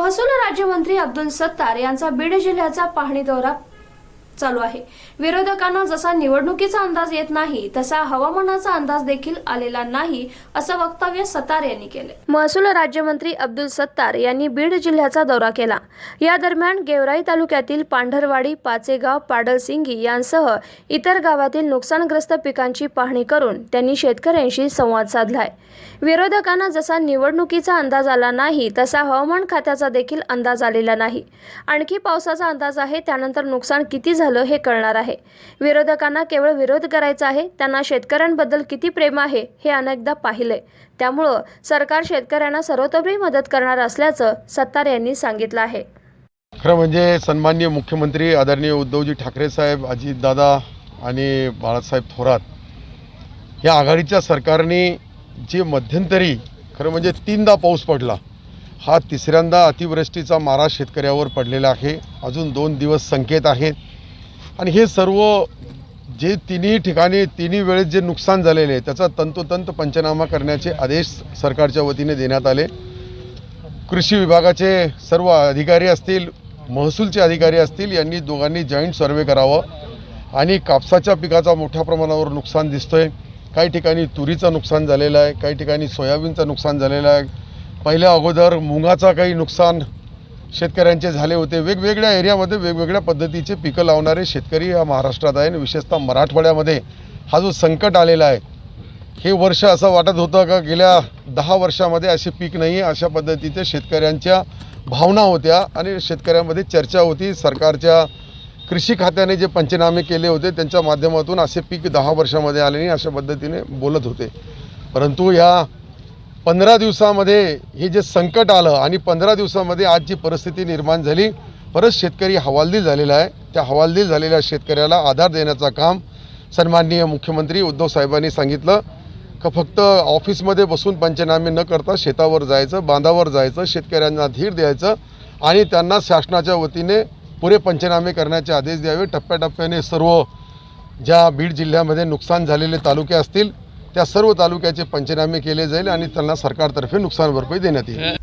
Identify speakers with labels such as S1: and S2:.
S1: महसूल राज्यमंत्री अब्दुल सत्तार यांचा बीड जिल्ह्याचा पाहणी दौरा चालू आहे. विरोधकांना जसा निवडणुकीचा अंदाज येत नाही तसा हवामानाचा अंदाज देखील आलेला नाही असं वक्तव्य सत्तार यांनी केले महसूल राज्यमंत्री अब्दुल सत्तार यांनी बीड जिल्ह्याचा दौरा केला. या दरम्यान गेवराई तालुक्यातील पांढरवाडी पाचेगाव पाडलसिंगी यांसह इतर गावातील नुकसानग्रस्त पिकांची पाहणी करून त्यांनी शेतकऱ्यांशी संवाद साधलाय. विरोधकांना जसा निवडणुकीचा अंदाज आला नाही तसा हवामान खात्याचा देखील अंदाज आलेला नाही. आणखी पावसाचा अंदाज आहे त्यानंतर नुकसान किती झालं हे कळणार आहे. विरोधकांना केवळ विरोध करायचा आहे त्यांना शेतकऱ्यांबद्दल किती प्रेम आहे हे अनेकदा पाहिलंय. त्यामुळं सरकार शेतकऱ्यांना सर्वतोपरी मदत करणार असल्याचं सत्तार यांनी सांगितलं आहे.
S2: खरं म्हणजे सन्माननीय मुख्यमंत्री आदरणीय उद्धवजी ठाकरे साहेब अजितदादा आणि बाळासाहेब थोरात या आघाडीच्या सरकारने जे मध्यंतरी खरं म्हणजे तीनदा पाऊस पडला हा तिसऱ्यांदा अतिवृष्टीचा मारा शेतकऱ्यावर पडलेला आहे. अजून दोन दिवस संकेत आहेत. आणि हे सर्व जे तिन्ही ठिकाणी तिन्ही वेळेस जे नुकसान झालेले आहे त्याचा तंतोतंत पंचनामा करण्याचे आदेश सरकारच्या वतीने देण्यात आले. कृषी विभागाचे सर्व अधिकारी असतील महसूलचे अधिकारी असतील यांनी दोघांनी जॉईंट सर्वे करावं. आणि कापसाच्या पिकाचा मोठ्या प्रमाणावर नुकसान दिसतोय. काही ठिकाणी तुरीचं नुकसान झालेलं आहे काही ठिकाणी सोयाबीनचं नुकसान झालेलं आहे. पहिल्या अगोदर मुगाचा काही नुकसान शेतकऱ्यांचे झाले होते. वेगवेगळ्या एरियामध्ये वेगवेगळ्या पद्धतीचे पिकं लावणारे शेतकरी या महाराष्ट्रात आहे आणि विशेषतः मराठवाड्यामध्ये हा जो संकट आलेला आहे हे वर्ष असं वाटत होतं का गेल्या दहा वर्षामध्ये असे पीक नाही आहे अशा पद्धतीचे शेतकऱ्यांच्या भावना होत्या आणि शेतकऱ्यांमध्ये चर्चा होती. सरकारच्या कृषी खात्याने जे पंचनामे केले होते त्यांच्या माध्यमातून असे पीक दहा वर्षामध्ये आले नाही अशा पद्धतीने बोलत होते. परंतु ह्या पंधरा दिवसामध्ये हे जे संकट आलं आणि पंधरा दिवसामध्ये आज जी परिस्थिती निर्माण झाली परत शेतकरी हवालदिल झालेला आहे. त्या हवालदिल झालेल्या शेतकऱ्याला आधार देण्याचं काम सन्माननीय मुख्यमंत्री उद्धव साहेबांनी सांगितलं. का फक्त ऑफिसमध्ये बसून पंचनामे न करता शेतावर जायचं बांधावर जायचं शेतकऱ्यांना धीर द्यायचं आणि त्यांना शासनाच्या वतीने पुरे पंचनामे करण्याचे आदेश द्यावे. टप्प्याटप्प्याने सर्व ज्या बीड जिल्ह्यामध्ये नुकसान झालेले तालुके असतील त्या सर्व तालुक्याचे पंचनामे केले जाईल आणि त्यांना सरकारतर्फे नुकसान भरपाई देण्यात येईल.